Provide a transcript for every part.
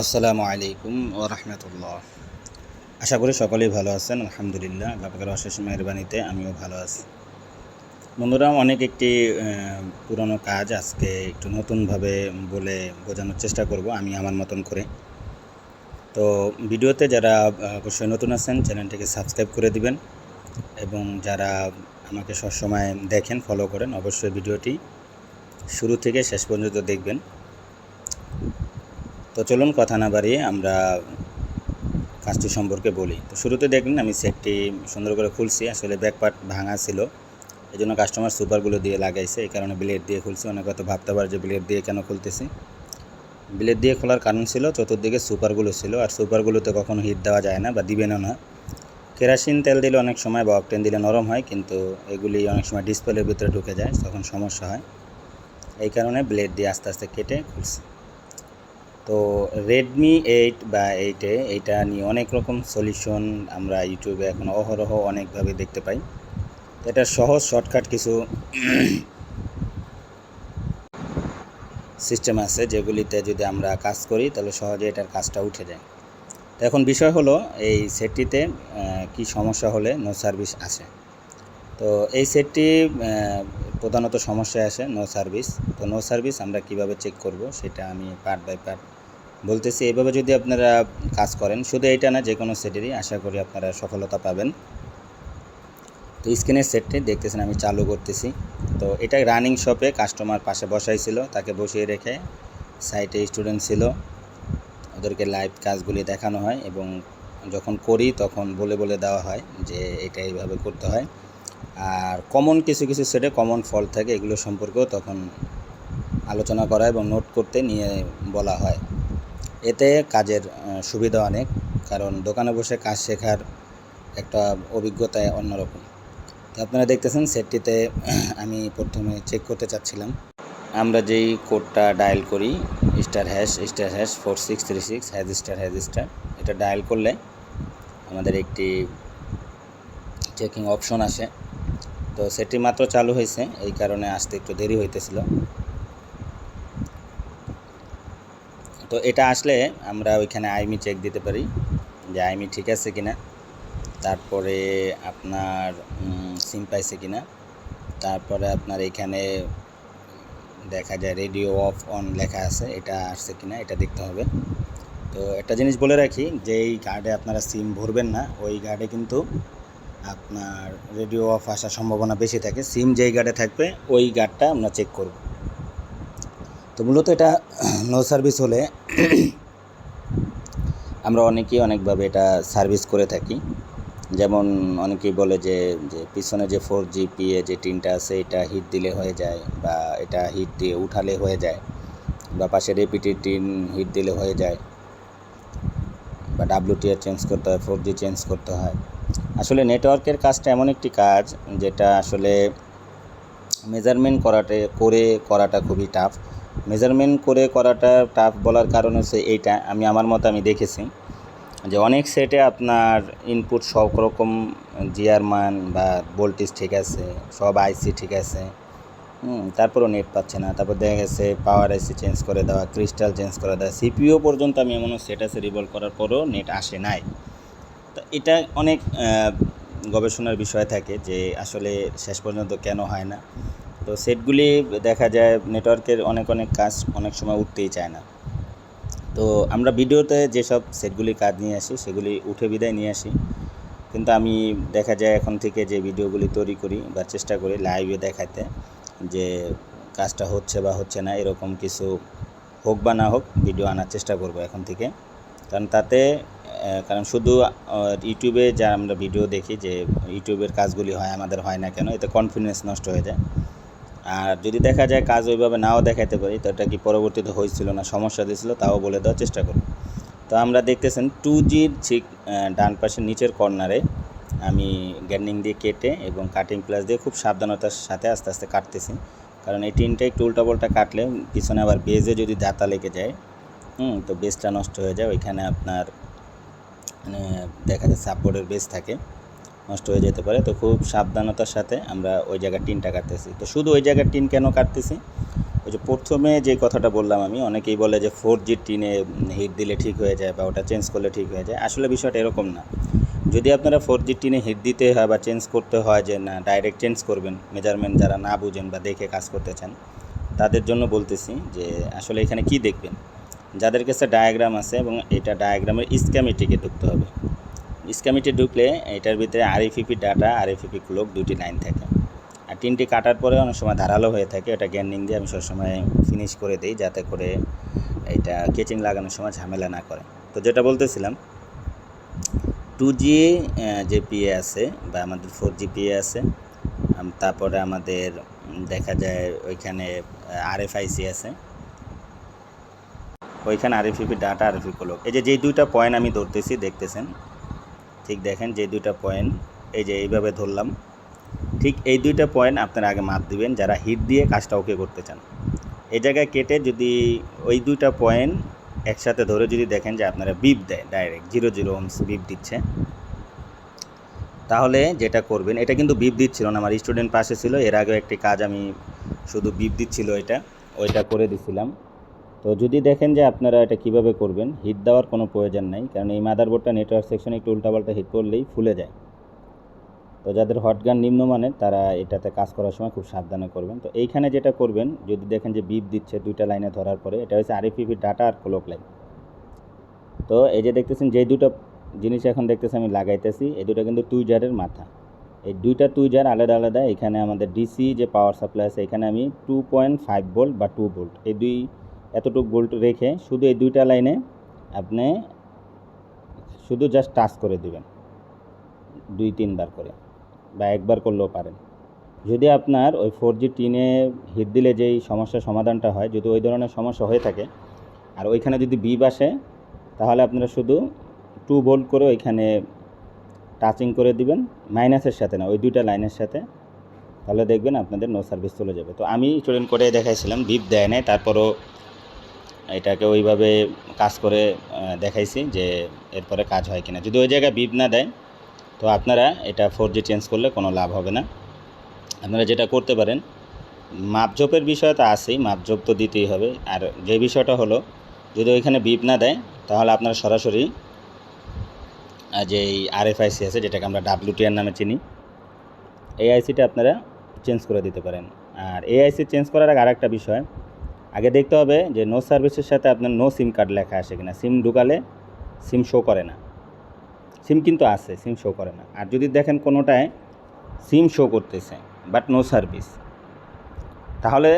আসসালামু আলাইকুম ও রহমতুল্লাহ। আশা করি সকলেই ভালো আছেন, আলহামদুলিল্লাহ। আল্লাহের অশেষ মেহরবানিতে আমিও ভালো আছি। বন্ধুরা, অনেক একটি পুরনো কাজ আজকে একটু নতুনভাবে বলে বোঝানোর চেষ্টা করব, আমি আমার মতন করে। তো ভিডিওতে যারা অবশ্যই নতুন আছেন, চ্যানেলটিকে সাবস্ক্রাইব করে দিবেন এবং যারা আমাকে সবসময় দেখেন ফলো করেন, অবশ্যই ভিডিওটি শুরু থেকে শেষ পর্যন্ত দেখবেন। তো চলুন কথা না বাড়িয়ে আমরা কাজটি সম্পর্কে বলি। তো শুরুতে দেখলেন আমি সেটটি সুন্দর করে খুলছি। আসলে ব্যাকপার্ট ভাঙা ছিল। এই জন্য কাস্টমার সুপারগুলো দিয়ে লাগাইছে। এই কারণে ব্লেড দিয়ে খুলছি। অনেক হয়তো ভাবতে পারে যে ব্লেড দিয়ে কেন খুলতেছি। ব্লেড দিয়ে খোলার কারণ ছিল, চতুর্দিকে সুপারগুলো ছিল। আর সুপারগুলোতে কখনো হিট দেওয়া যায় না বা দিবেনও না কেরাসিন তেল দিলে অনেক সময় বা অকটেন দিলে নরম হয়, কিন্তু এগুলি অনেক সময় ডিসপ্লের ভিতরে ঢুকে যায়, তখন সমস্যা হয়। এই কারণে ব্লেড দিয়ে আস্তে আস্তে কেটে খুলছি। তো রেডমি এইট বা এইটে এইটা নিয়ে অনেক রকম সলিউশন আমরা ইউটিউবে এখন অহরহ অনেকভাবে দেখতে পাই। এটা সহজ শর্টকাট কিছু সিস্টেম আছে যেগুলিতে যদি আমরা কাজ করি তাহলে সহজে এটার কাজটা উঠে যায়। তো এখন বিষয় হলো এই সেটটিতে কি সমস্যা হলে নো সার্ভিস আসে। তো এই সেটটি প্রধানত সমস্যায় আসে নো সার্ভিস তো নো সার্ভিস আমরা কীভাবে চেক করব সেটা আমি পার্ট বাই পার্ট বলতেছি। এইভাবে যদি আপনারা কাজ করেন, শুধু এটা না যে কোনো সেটেরই আশা করি আপনারা সফলতা পাবেন। তো স্ক্রিনের সেটটি দেখতেছেন, আমি চালু করতেছি। তো এটা রানিং শপে কাস্টমার পাশে বসাইছিল তাকে বসিয়ে রেখে সাইটে স্টুডেন্ট ছিল। ওদেরকে লাইভ কাজগুলি দেখানো হয় এবং যখন করি তখন বলে বলে দেওয়া হয় যে এটা এইভাবে করতে হয়। আর কমন কিছু কিছু সেটে কমন ফল থাকে, এগুলো সম্পর্কেও তখন আলোচনা করা এবং নোট করতে নিয়ে বলা হয়। এতে কাজের সুবিধা অনেক, কারণ দোকানে বসে কাজ শেখার একটা অভিজ্ঞতা অন্যরকম। তো আপনারা দেখতেছেন সেটটিতে আমি প্রথমে চেক করতে চাচ্ছিলাম। আমরা যেই কোডটা ডায়াল করি star hash star hash four six three six hash star hash star এটা ডায়াল করলে আমাদের একটি চেকিং অপশন আসে। তো সেটি মাত্র চালু হয়েছে, এই কারণে আসতে একটু দেরি হইতেছিল। তো এটা আসলে আমরা ওইখানে আইমি চেক দিতে পারি যে আইমি ঠিক আছে কিনা। তারপরে আপনার সিম পাইছে কিনা। তারপরে আপনার এখানে দেখা যায় রেডিও অফ অন লেখা আছে, এটা আসছে কিনা, এটা দেখতে হবে। তো একটা জিনিস বলে রাখি যে এই কার্ডে আপনারা সিম ভরবেন না, ওই কার্ডে কিন্তু আপনার রেডিও অফ আসার সম্ভাবনা বেশি থাকে। সিম যেই গার্ডে থাকবে, ওই গার্ডটা আমরা চেক করব। তো মূলত এটা নো সার্ভিস হলে আমরা অনেকেই অনেকভাবে এটা সার্ভিস করে থাকি। যেমন অনেকেই বলে যে যে পিছনে যে ফোর জি পিএ যে টিনটা আছে, এটা হিট দিলে হয়ে যায় বা এটা হিট দিয়ে উঠালে হয়ে যায় বা পাশে রেপিটি টিন হিট দিলে হয়ে যায়। বা ডাব্লিউটিআর চেঞ্জ করতে হয় ফোর জি চেঞ্জ করতে হয়। আসলে নেটওয়ার্কের কাজটা এমন একটি কাজ যেটা আসলে মেজারমেন্ট করাটা করে করাটা খুবই টাফ মেজারমেন্ট করে করাটা টাফ বলার কারণ হচ্ছে এইটা, আমি আমার মতো আমি দেখেছি যে অনেক সেটে আপনার ইনপুট সব রকম জিয়ার মান বা ভোল্টেজ ঠিক আছে, সব আইসি ঠিক আছে তারপরেও নেট পাচ্ছে না, তারপর দেখা গেছে পাওয়ার আইসি চেঞ্জ করে দেওয়া ক্রিস্টাল চেঞ্জ করে দেওয়া সিপিও পর্যন্ত আমি এমন সেট আছে রিভলভ করার পরও নেট আসে নাই। এটা অনেক গবেষণার বিষয় থাকে যে আসলে শেষ পর্যন্ত কেন হয় না। তো সেটগুলি দেখা যায় নেটওয়ার্কের অনেক অনেক কাজ অনেক সময় উঠতেই চায় না। তো আমরা ভিডিওতে যেসব সেটগুলি কাজ নিয়ে আসি, সেগুলি উঠে বিদায় নিয়ে আসি। কিন্তু আমি দেখা যায় এখন থেকে যে ভিডিওগুলি তৈরি করি বা চেষ্টা করি লাইভে দেখাতে যে কাজটা হচ্ছে বা হচ্ছে না, এরকম কিছু হোক বা না হোক, ভিডিও আনার চেষ্টা করব এখন থেকে। কারণ তাতে কারণ শুধু ইউটিউবে যা আমরা ভিডিও দেখি যে ইউটিউবের কাজগুলি হয়, আমাদের হয় না কেন, এতে কনফিডেন্স নষ্ট হয়ে যায়। আর যদি দেখা যায় কাজ ওইভাবে নাও দেখাতে পারি, তো এটা কি পরবর্তীতে হয়েছিল না, সমস্যা দিয়েছিল, তাও বলে দেওয়ার চেষ্টা করব। তো আমরা দেখতেছেন টু জির ঠিক ডান পাশের নিচের কর্নারে আমি গ্যান্ডিং দিয়ে কেটে এবং কাটিং প্লাস দিয়ে খুব সাবধানতার সাথে আস্তে আস্তে কাটতেছি। কারণ এই টিনটা একটু উল্টাপাল্টা কাটলে পিছনে আবার বেজে যদি দাতা লেগে যায়, হুম, তো বেজটা নষ্ট হয়ে যায়, ওইখানে আপনার মানে দেখা যায় সাপোর্টের বেস থাকে, নষ্ট হয়ে যেতে পারে। তো খুব সাবধানতার সাথে আমরা ওই জায়গার টিনটা কাটতেছি। তো শুধু ওই জায়গার টিন কেন কাটতেছি? ওই যে প্রথমে যে কথাটা বললাম আমি, অনেকেই বলে যে ফোর জি টিনে হিট দিলে ঠিক হয়ে যায় বা ওটা চেঞ্জ করলে ঠিক হয়ে যায়। আসলে বিষয়টা এরকম না। যদি আপনারা ফোর জি টিনে হিট দিতে হয় বা চেঞ্জ করতে হয় যে না ডাইরেক্ট চেঞ্জ করবেন মেজারমেন্ট যারা না বুঝেন বা দেখে কাজ করতে চান, তাদের জন্য বলতেছি যে আসলে এখানে কি দেখবেন? যাদের কাছে ডায়াগ্রাম আছে এবং এটা ডায়াগ্রামের স্ক্যামেটিকে ঢুকতে হবে। স্ক্যামেটে ঢুকলে এটার ভিতরে আরএফিপি ডাটা আরএফিপি ক্লোক দুটি লাইন থাকে। আর তিনটি কাটার পরে অনেক সময় ধারালো হয়ে থাকে, এটা গ্যান্ডিং দিয়ে আমি সবসময় ফিনিশ করে দিই যাতে করে এটা কেচিং লাগানোর সময় ঝামেলা না করে। তো যেটা বলতেছিলাম টু জি যে পিএ আছে বা আমাদের ফোর জি পিএ আছে তারপরে আমাদের দেখা যায় ওইখানে আরএফআইসি আছে। ওইখানে আরএফিপি ডাটা আরএফি ক্লোক এই যে, যেই দুইটা পয়েন্ট আমি ধরতেছি, দেখতেছেন? ঠিক দেখেন যে দুইটা পয়েন্ট এই যে এইভাবে ধরলাম। ঠিক এই দুইটা পয়েন্ট আপনারা আগে মাপ দিবেন, যারা হিট দিয়ে কাজটা ওকে করতে চান। এই জায়গায় কেটে যদি ওই দুইটা পয়েন্ট একসাথে ধরে যদি দেখেন যে আপনারা বিপ দেয় direct zero zero ohms beep দিচ্ছে। তাহলে যেটা করবেন, এটা কিন্তু বিপ দিচ্ছিল না, আমার স্টুডেন্ট পাশে ছিল, এর আগেও একটি কাজ আমি শুধু বিপ দিচ্ছিল এটা ওইটা করে দিছিলাম। তো যদি দেখেন যে আপনারা এটা কীভাবে করবেন হিট দেওয়ার কোনো প্রয়োজন নাই, কারণ এই মাদারবোর্ডটা নেটওয়ার্ক সেকশনে একটু উল্টাপাল্টা হিট করলেই ফুলে যায়। তো যাদের হটগান নিম্নমানের, তারা এটাতে কাজ করার সময় খুব সাবধানে করবেন। তো এইখানে যেটা করবেন, যদি দেখেন যে বিপ দিচ্ছে দুইটা লাইনে ধরার পরে, এটা হচ্ছে আরএফিপি ডাটা আর ক্লোক লাইন তো এই যে দেখতেছেন, যে দুটো জিনিস এখন দেখতেছি আমি লাগাইতেছি, এই দুটো কিন্তু টুইজারের মাথা। এই দুইটা টুইজার আলাদা আলাদা, এখানে আমাদের ডিসি যে পাওয়ার সাপ্লাই আছে, এখানে আমি টু পয়েন্ট ফাইভ ভোল্ট বা টু ভোল্ট এই দুই এতটুকু ভোল্ট রেখে শুধু এই দুইটা লাইনে আপনি শুধু জাস্ট টাচ করে দিবেন। দুই তিনবার করে বা একবার করলেও পারেন। যদি আপনার ওই ফোর জি টিনে হিট দিলে যেই সমস্যার সমাধানটা হয়, যদি ওই ধরনের সমস্যা হয়ে থাকে, আর ওইখানে যদি বিপ আসে, তাহলে আপনারা শুধু টু ভোল্ট করে ওইখানে টাচিং করে দিবেন মাইনাসের সাথে না, ওই দুইটা লাইনের সাথে। তাহলে দেখবেন আপনাদের নো সার্ভিস চলে যাবে। তো আমি স্টুডেন্ট করে দেখাইছিলাম বিপ দেয় নাই, তারপরও এটাকে ওইভাবে কাজ করে দেখাইছি যে এরপরে কাজ হয় কিনা। যদি ওই জায়গায় বিপ না দেয়, তো আপনারা এটা ফোর জি চেঞ্জ করলে কোনো লাভ হবে না। আপনারা যেটা করতে পারেন মাপজোপের বিষয় তো আছেই মাপজোপ তো দিতেই হবে। আর যে বিষয়টা হলো, যদি ওইখানে বিপ না দেয়, তাহলে আপনারা সরাসরি যে এই আরএফআইসি আছে, যেটাকে আমরা ডাব্লিউটিআর নামে চিনি এই আইসিটা আপনারা চেঞ্জ করে দিতে পারেন। আর এই আইসি চেঞ্জ করার আগে আরেকটা বিষয় আগে দেখতে হবে যে নো সার্ভিসের সাথে আপনার নো সিম কার্ড লেখা আসে কিনা। সিম ঢুকালে সিম শো করে না। সিম কিন্তু আছে সিম শো করে না। আর যদি দেখেন কোনোটায় সিম শো করতেছে বাট নো সার্ভিস তাহলে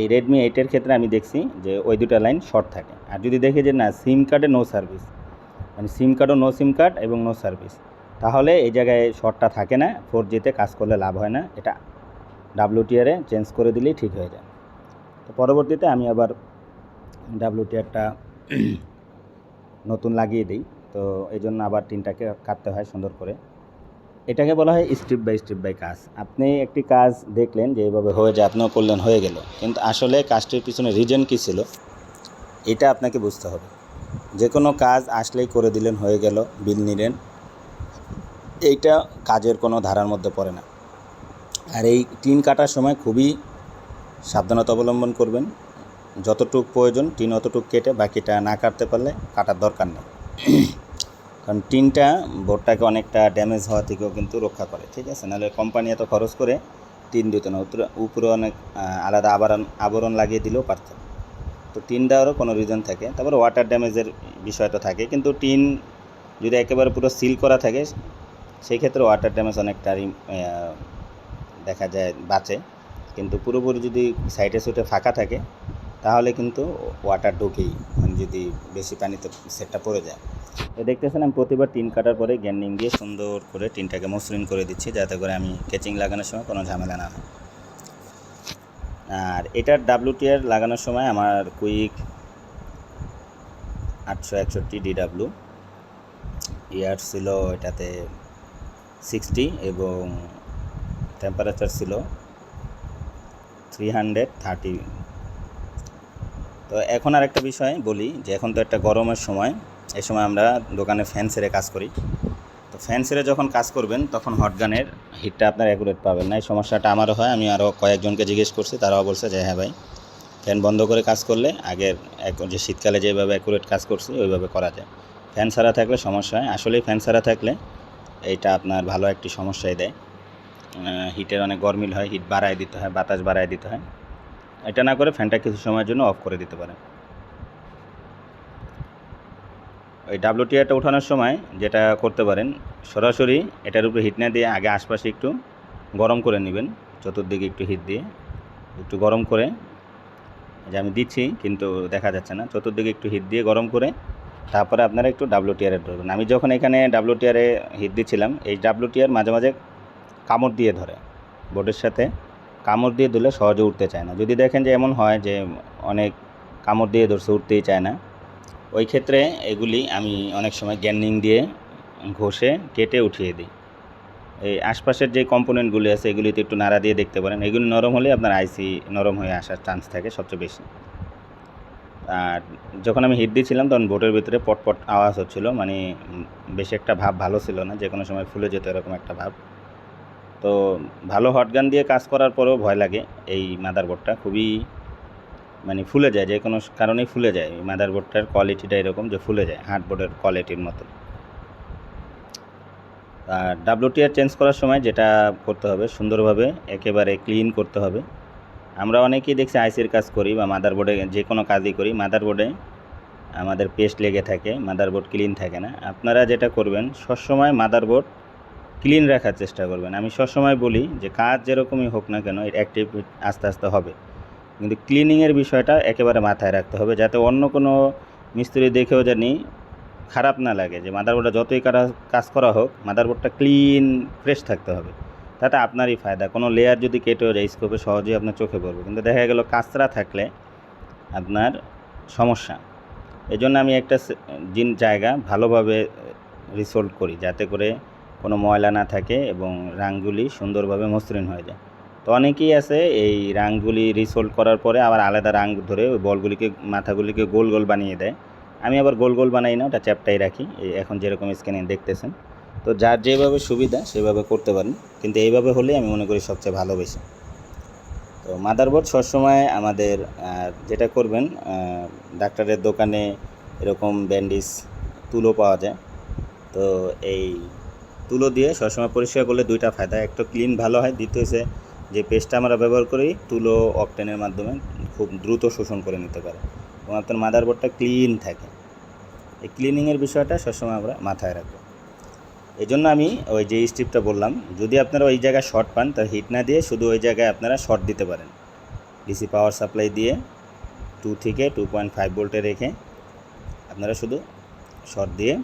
এই রেডমি এইটের ক্ষেত্রে আমি দেখছি যে ওই দুটা লাইন শর্ট থাকে। আর যদি দেখি যে না সিম কার্ডে নো সার্ভিস মানে সিম কার্ডও নো সিম কার্ড এবং নো সার্ভিস তাহলে এই জায়গায় শর্টটা থাকে না। ফোর জিতে কাজ করলে লাভ হয় না। এটা ডাব্লিউটিআরে চেঞ্জ করে দিলেই ঠিক হয়ে যায়। তো পরবর্তীতে আমি আবার ডাব্লিউটিআরটা নতুন লাগিয়ে দিই। তো এই জন্য আবার টিনটাকে কাটতে হয় সুন্দর করে। এটাকে বলা হয় স্টেপ বাই স্টেপ বাই কাজ। আপনি একটি কাজ দেখলেন যে এইভাবে হয়ে যায়, আপনিও করলেন, হয়ে গেল। কিন্তু আসলে কাজটির পিছনে রিজন কী ছিল, এটা আপনাকে বুঝতে হবে। যে কোনো কাজ আসলেই করে দিলেন, হয়ে গেল, বিল নিলেন, এইটা কাজের কোনো ধারার মধ্যে পড়ে না। আর এই টিন কাটার সময় খুবই সাবধানতা অবলম্বন করবেন। যতটুক প্রয়োজন টিন অতটুক কেটে বাকিটা না কাটতে পারলে কাটার দরকার নেই। কারণ টিনটা বোর্ডটাকে অনেকটা ড্যামেজ হওয়া থেকেও কিন্তু রক্ষা করে, ঠিক আছে? নাহলে কোম্পানি এত খরচ করে টিন দিত না। উপরে অনেক আলাদা আবরণ আবরণ লাগিয়ে দিলেও পারত। তো টিন দেওয়ারও কোনো রিজন থাকে। তারপরে ওয়াটার ড্যামেজের বিষয়টা থাকে। কিন্তু টিন যদি একেবারে পুরো সিল করা থাকে, সেই ক্ষেত্রে ওয়াটার ড্যামেজ অনেকটা দেখা যায়, বাঁচে। কিন্তু পুরোপুরি যদি সাইডে সুইটে ফাঁকা থাকে, তাহলে কিন্তু ওয়াটার ঢুকেই মানে যদি বেশি পানিতে সেটটা পড়ে যায়। তো দেখতেছেন, আমি প্রতিবার টিন কাটার পরে গ্যান্ডিং দিয়ে সুন্দর করে টিনটাকে মসৃণ করে দিচ্ছি, যাতে করে আমি কেচিং লাগানোর সময় কোনো ঝামেলা না হয়। আর এটার ডাব্লুটিআর লাগানোর সময় আমার কুইক আটশো একষট্টি ডিডাব্লু ইয়ার ছিল এটাতে সিক্সটি এবং টেম্পারেচার ছিল থ্রি হান্ড্রেড থার্টি তো এখন আর একটা বিষয় বলি, যে এখন তো একটা গরমের সময় এই সময় আমরা দোকানে ফ্যান সেরে কাজ করি। তো ফ্যান সেরে যখন কাজ করবেন, তখন হটগানের হিটটা আপনার অ্যাকুরেট পাবেন না। এই সমস্যাটা আমারও হয়, আমি আরও কয়েকজনকে জিজ্ঞেস করছি, তারাও বলছে যে হ্যাঁ ভাই ফ্যান বন্ধ করে কাজ করলে আগের যে শীতকালে যেভাবে অ্যাকুরেট কাজ করছি, ওইভাবে করা যায়। ফ্যান ছাড়া থাকলে সমস্যা হয়। আসলেই ফ্যান ছাড়া থাকলে এইটা আপনার ভালো একটি সমস্যায় দেয়। হিটের অনেক গরমিল হয় হিট বাড়ায় দিতে হয়, বাতাস বাড়ায় দিতে হয়। এটা না করে ফ্যানটা কিছু সময়ের জন্য অফ করে দিতে পারেন। ওই ডাব্লুটিআরটা ওঠানোর সময় যেটা করতে পারেন, সরাসরি এটার উপরে হিট না দিয়ে আগে আশপাশে একটু গরম করে নেবেন, চতুর্দিকে একটু হিট দিয়ে। একটু গরম করে যে আমি দিচ্ছি কিন্তু দেখা যাচ্ছে না, চতুর্দিকে একটু হিট দিয়ে গরম করে তারপরে আপনারা একটু ডাব্লুটিআরে ধরবেন। আমি যখন এখানে ডাব্লুটিআরে হিট দিচ্ছিলাম এই ডাব্লুটিআর মাঝে মাঝে কামড় দিয়ে ধরে। বোর্ডের সাথে কামড় দিয়ে দিলে সহজে উঠতে চায় না। যদি দেখেন যে এমন হয় যে অনেক কামড় দিয়ে ধরছে, উঠতেই চায় না, ওই ক্ষেত্রে এগুলি আমি অনেক সময় গ্যান্ডিং দিয়ে ঘষে, কেটে উঠিয়ে দিই। এই আশপাশের যে কম্পোনেন্টগুলি আছে, এগুলিতে একটু নাড়া দিয়ে দেখতে পারেন। এগুলি নরম হলে আপনার আইসি নরম হয়ে আসার চান্স থাকে সবচেয়ে বেশি। আর যখন আমি হিট দিয়েছিলাম তখন বোটের ভিতরে পটপট আওয়াজ হচ্ছিল। মানে বেশি একটা ভাব ভালো ছিল না যে কোনো সময় ফুলে যেত এরকম একটা ভাব। তো ভালো হটগান দিয়ে কাজ করার পরেও ভয় লাগে এই মাদারবোর্ডটা খুবই মানে ফুলে যায়, যে কোনো কারণেই ফুলে যায়। এই মাদারবোর্ডটার কোয়ালিটিটা এরকম যে ফুলে যায় হার্ডবোর্ডের কোয়ালিটির মতো আর ডাব্লুটিআর চেঞ্জ করার সময় যেটা করতে হবে, সুন্দরভাবে একেবারে ক্লিন করতে হবে। আমরা অনেকেই দেখছি আইসির কাজ করি বা মাদারবোর্ডে যে কোনো কাজই করি। মাদারবোর্ডে আমাদের পেস্ট লেগে থাকে মাদারবোর্ড ক্লিন থাকে না। আপনারা যেটা করবেন, সবসময় মাদারবোর্ড ক্লিন রাখার চেষ্টা করবেন। আমি সবসময় বলি যে, কাজ যেরকমই হোক না কেন, এর অ্যাক্টিভ আস্তে আস্তে হবে। কিন্তু ক্লিনিংয়ের বিষয়টা একেবারে মাথায় রাখতে হবে, যাতে অন্য কোনো মিস্ত্রি দেখেও জানি খারাপ না লাগে যে মাদারবোর্ডটা যতই কারা- কাজ করা হোক মাদারবোর্ডটা ক্লিন ফ্রেশ থাকতে হবে। তাতে আপনারই ফায়দা। কোনো লেয়ার যদি কেটেও যায় স্কোপে সহজেই আপনার চোখে পড়বে। কিন্তু দেখা গেল কাঁচরা থাকলে আপনার সমস্যা। এই জন্য আমি একটা জিন জায়গা ভালোভাবে রিসোল্ভ করি, যাতে করে কোনো ময়লা না থাকে এবং রাঙগুলি সুন্দরভাবে মসৃণ হয়ে যায়। তো অনেকেই আছে এই রাঙগুলি রিসোল্ড করার পরে আবার আলাদা রাং ধরে ওই বলগুলিকে, মাথাগুলিকে গোল গোল বানিয়ে দেয়। আমি আবার গোল গোল বানাই না, ওটা চ্যাপটাই রাখি। এখন যেরকম স্ক্যানে দেখতেছেন। তো যার যেভাবে সুবিধা সেভাবে করতে পারেন। কিন্তু এইভাবে হলে আমি মনে করি সবচেয়ে ভালো বেশি। তো মাদারবোর্ড সবসময় আমাদের যেটা করবেন ডাক্তারের দোকানে এরকম ব্যান্ডিজ, তুলো পাওয়া যায়। তো এই তুলো দিয়ে সবসময় পরিষ্কার করলে দুইটা ফায়দা। একটা ক্লিন ভালো হয়, দ্বিতীয় হচ্ছে যে পেস্টটা আমরা ব্যবহার করি, তুলো অকটেনের মাধ্যমে খুব দ্রুত শোষণ করে নিতে পারে। এবং আপনার মাদার মাদারবোর্ডটা ক্লিন থাকে। এই ক্লিনিংয়ের বিষয়টা সবসময় আমরা মাথায় রাখব। এই জন্য আমি ওই যে স্ট্রিপটা বললাম, যদি আপনারা ওই জায়গায় শর্ট পান তার হিট না দিয়ে শুধু ওই জায়গায় আপনারা শর্ট দিতে পারেন। ডিসি পাওয়ার সাপ্লাই দিয়ে টু থেকে টু পয়েন্ট ফাইভ ভোল্টে রেখে আপনারা শুধু শর্ট দিয়ে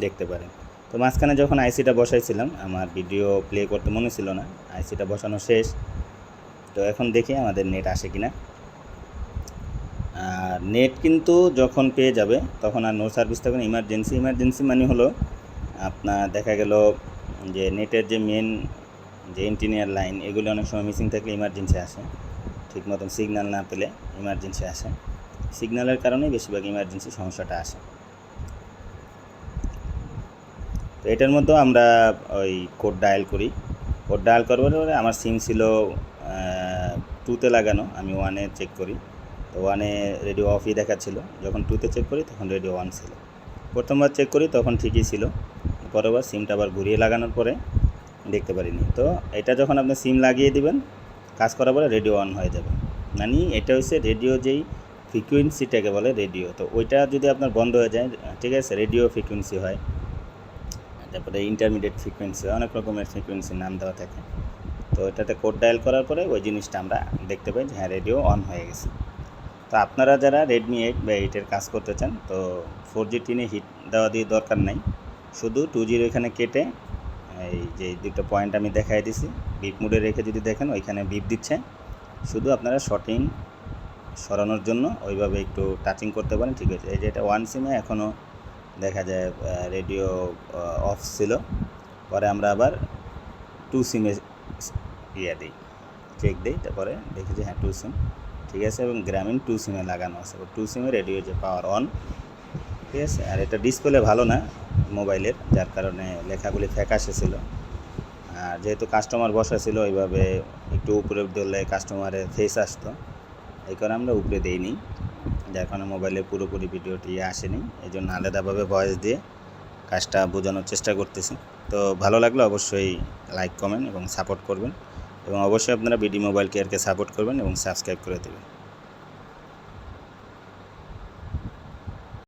দেখতে পারেন। তো মাঝখানে যখন আইসিটা বসাইছিলাম, আমার ভিডিও প্লে করতে মনে ছিল না, আইসিটা বসানো শেষ। তো এখন দেখি আমাদের নেট আসে কিনা। আর নেট কিন্তু যখন পেয়ে যাবে, তখন আর নো সার্ভিস তখন ইমার্জেন্সি ইমার্জেন্সি মানে হলো আপনার দেখা গেল যে নেটের যে মেন যে ইন্টিনিয়ার লাইন এগুলো অনেক সময় মিসিং থাকলে ইমার্জেন্সি আসে। ঠিক মতন সিগন্যাল না পেলে ইমার্জেন্সি আসে। সিগন্যালের কারণেই বেশিরভাগ ইমার্জেন্সি সমস্যাটা আসে। তো এটার মধ্যেও আমরা ওই কোড ডায়াল করি। কোড ডায়াল করবার পরে আমার সিম ছিল টুতে লাগানো, আমি ওয়ানে চেক করি। তো ওয়ানে রেডিও অফই দেখাচ্ছিল। যখন টুতে চেক করি, তখন রেডিও ওয়ান ছিল। প্রথমবার চেক করি, তখন ঠিকই ছিল। পরেরবার সিমটা আবার ঘুরিয়ে লাগানোর পরে দেখতে পারিনি। তো এটা যখন আপনি সিম লাগিয়ে দিবেন, কাজ করার পরে রেডিও অন হয়ে যাবে। মানে এটা হচ্ছে রেডিও যেই ফ্রিকুয়েন্সিটাকে বলে রেডিও তো ওইটা যদি আপনার বন্ধ হয়ে যায়, ঠিক আছে রেডিও ফ্রিকুয়েন্সি হয়। তারপরে ইন্টারমিডিয়েট ফ্রিকোয়েন্সি অনেক রকমের ফ্রিকোয়েন্সির নাম দেওয়া থাকে। তো এটাতে কোড ডায়াল করার পরে ওই জিনিসটা আমরা দেখতে পাই যে হ্যাঁ রেডিও অন হয়ে গেছে। তো আপনারা যারা রেডমি এইট বা এইটের কাজ করতে চান, তো ফোর জি টিনে হিট দেওয়া দিয়ে দরকার নাই। শুধু টু জির এখানে কেটে, এই যে দুটো পয়েন্ট আমি দেখাই দিছি বিপ মুডে রেখে যদি দেখেন, ওইখানে বিপ দিচ্ছে। শুধু আপনারা শর্টিং সরানোর জন্য ওইভাবে একটু টাচিং করতে পারেন, ঠিক আছে। এই যে এটা ওয়ান সিমে এখনও দেখা যায় রেডিও অফ ছিল। পরে আমরা আবার টু সিমে ইয়ে দিই চেক দিই, তারপরে দেখি যে হ্যাঁ টু সিম ঠিক আছে? এবং গ্রামীণ টু সিমে লাগানো আছে। টু সিমে রেডিও যে পাওয়ার অন ঠিক আছে? আর এটা ডিসপ্লে ভালো না মোবাইলের যার কারণে লেখাগুলি ফ্যাকাশে ছিল। আর যেহেতু কাস্টমার বসা ছিল, ওইভাবে একটু উপরে ধরলে কাস্টমারের ফেস আসতো। এই কারণে আমরা উপরে দেইনি। যার কারণে মোবাইলে পুরোপুরি ভিডিওটি আসেনি এই জন্য আলাদাভাবে ভয়েস দিয়ে কাজটা বোঝানোর চেষ্টা করতেছি। তো ভালো লাগলে অবশ্যই লাইক কমেন্ট এবং সাপোর্ট করবেন এবং অবশ্যই আপনারা বিডি মোবাইল কেয়ারকে সাপোর্ট করবেন এবং সাবস্ক্রাইব করে দেবেন।